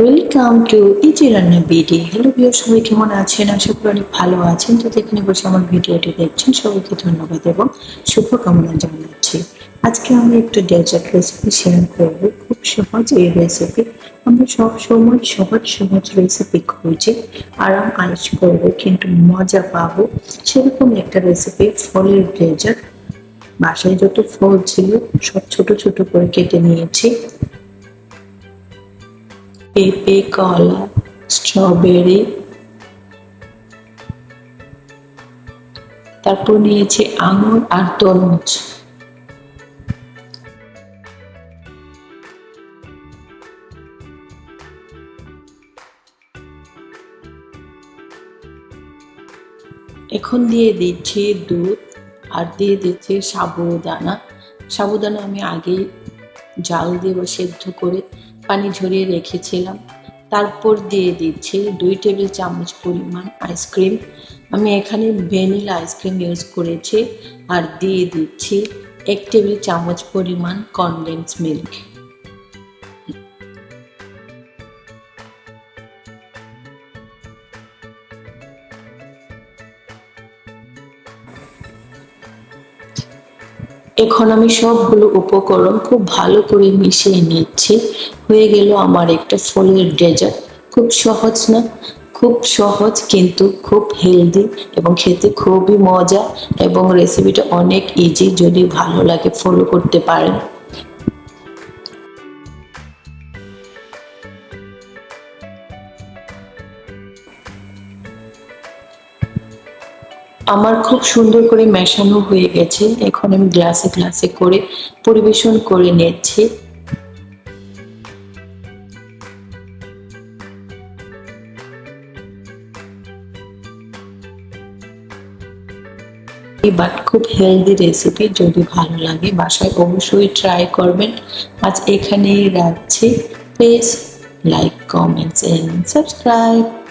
Welcome to easy রান্না BD hello বিও সবাই কেমন আছেন? আশা করি অনেক ভালো আছেন। তো যেখানে বসে আমার ভিডিওটি দেখছেন, সবাইকে ধন্যবাদ এবং শুভকামনা জানাচ্ছি। আজকে আমি একটা ডেজার্ট রেসিপি শেয়ার করব। খুব সহজ এই রেসিপি আমরা সব সময় সহজ সহজ রেসিপি খুঁজে আরাম আয়েস করব, কিন্তু মজা পাবো। সেরকম একটা রেসিপি ফলের ডেজার্ট বাসায় যত ফল ছিল, সব ছোট ছোট করে কেটে নিয়েছি। পেঁপে, কলা, স্ট্রবেরি। তারপর নিয়েছি আঙুর আর তরমুজ। এখন দিয়ে দিচ্ছি দুধ আর দিয়ে দিচ্ছি সাবুদানা। সাবুদানা আমি আগেই জাল দিয়ে বা সেদ্ধ করে পানি ঝরিয়ে রেখেছিলাম। তারপর দিয়ে দিচ্ছি দুই টেবিল চামচ পরিমাণ আইসক্রিম। আমি এখানে ভ্যানিলা আইসক্রিম ইউজ করেছি আর দিয়ে দিচ্ছি এক টেবিল চামচ পরিমাণ কনডেন্স মিল্ক এখন আমি সবগুলো উপকরণ খুব ভালো করে মিশিয়ে নিচ্ছি। হয়ে গেল আমার একটা ফলের ডেজার্ট। খুব সহজ না? খুব সহজ কিন্তু খুব হেলদি এবং খেতে খুবই মজা এবং রেসিপিটা অনেক ইজি যদি ভালো লাগে ফলো করতে পারেন। আমার খুব সুন্দর করে মেশানো হয়ে গেছে। এখন আমি গ্লাসে গ্লাসে করে পরিবেশন করে নিচ্ছি। বাট খুব হেলদি রেসিপি যদি ভালো লাগে, বাসায় অবশ্যই ট্রাই করবেন। আজ এখানেই রাখছি। Please like comments and subscribe